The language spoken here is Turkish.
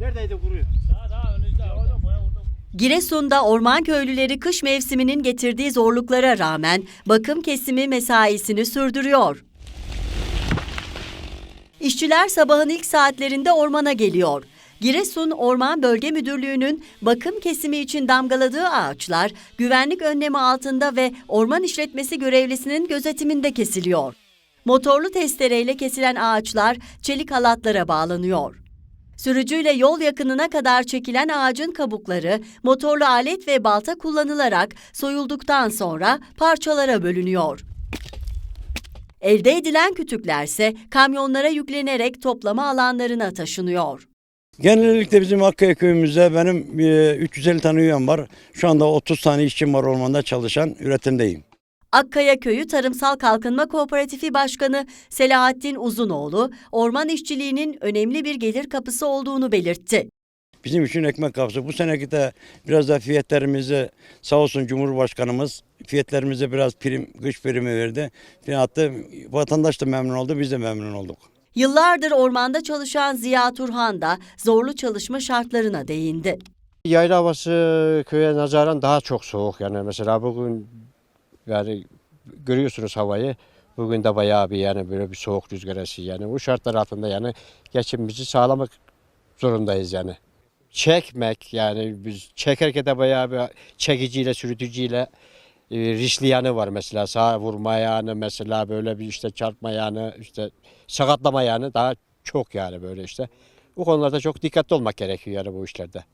Neredeydi kuruyor? Daha daha önünüzde. Orada boya orada. Giresun'da orman köylüleri kış mevsiminin getirdiği zorluklara rağmen bakım kesimi mesaisini sürdürüyor. İşçiler sabahın ilk saatlerinde ormana geliyor. Giresun Orman Bölge Müdürlüğü'nün bakım kesimi için damgaladığı ağaçlar güvenlik önlemi altında ve orman işletmesi görevlisinin gözetiminde kesiliyor. Motorlu testereyle kesilen ağaçlar çelik halatlara bağlanıyor. Sürücüyle yol yakınına kadar çekilen ağacın kabukları motorlu alet ve balta kullanılarak soyulduktan sonra parçalara bölünüyor. Elde edilen kütüklerse kamyonlara yüklenerek toplama alanlarına taşınıyor. Genellikle bizim Akkaya köyümüzde benim e, 350 tane üyem var. Şu anda 30 tane işçim var ormanda çalışan, üretimdeyim. Akkaya Köyü Tarımsal Kalkınma Kooperatifi Başkanı Selahattin Uzunoğlu, orman işçiliğinin önemli bir gelir kapısı olduğunu belirtti. Bizim için ekmek kapısı. Bu seneki de biraz da fiyatlarımızı sağ olsun Cumhurbaşkanımız fiyatlarımıza biraz prim, kış primi verdi. Fiyatta vatandaş da memnun oldu, biz de memnun olduk. Yıllardır ormanda çalışan Ziya Turhan da zorlu çalışma şartlarına değindi. Yayla havası köye nazaran daha çok soğuk yani mesela bugün yani görüyorsunuz havayı. Bugün de bayağı bir yani böyle bir soğuk rüzgar yani. Bu şartlar altında yani geçimimizi sağlamak zorundayız yani. Çekmek yani biz çekerken de bayağı bir çekiciyle sürütücüyle e, riskli yanı var mesela sağ vurma yanı mesela böyle bir işte çarpma yanı işte sakatlama yanı daha çok yani böyle işte. Bu konularda çok dikkatli olmak gerekiyor yani bu işlerde.